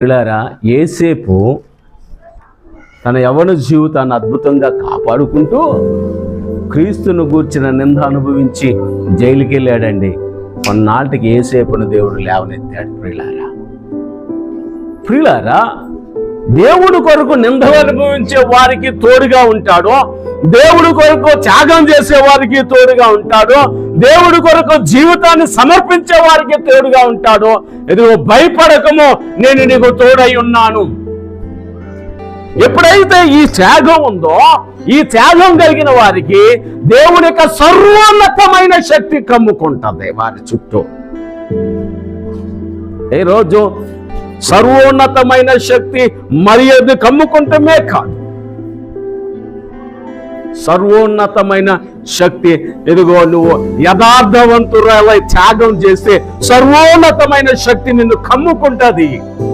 పిల్లారా ఏసేపు తన యవన జీవితాన్ని అద్భుతంగా కాపాడుకుంటూ క్రీస్తును గూర్చిన నింద అనుభవించి జైలుకి వెళ్ళాడండి కొన్నాటికి ఏసేపును దేవుడు లేవనెత్తాడు ప్రియులారా. ప్రియులారా దేవుడు కొరకు నింద అనుభవించే వారికి తోడుగా ఉంటాడు దేవుడు కొరకు త్యాగం చేసే వారికి తోడుగా ఉంటాడు దేవుడి కొరకు జీవితాన్ని సమర్పించే వారికి తోడుగా ఉంటాడో. ఎదుగు భయపడకము నేను నీకు తోడై ఉన్నాను. ఎప్పుడైతే ఈ త్యాగం ఉందో ఈ త్యాగం కలిగిన వారికి దేవుని యొక్క సర్వోన్నతమైన శక్తి కమ్ముకుంటుంది వారి చుట్టూ. ఈరోజు రోజు సర్వోన్నతమైన శక్తి మరి అది కమ్ముకుంటమే కాదు. సర్వోన్నతమైన శక్తి. ఎదుగో నువ్వు యథార్థవంతురాలై త్యాగం చేస్తే సర్వోన్నతమైన శక్తి నిన్ను కమ్ముకుంటుంది.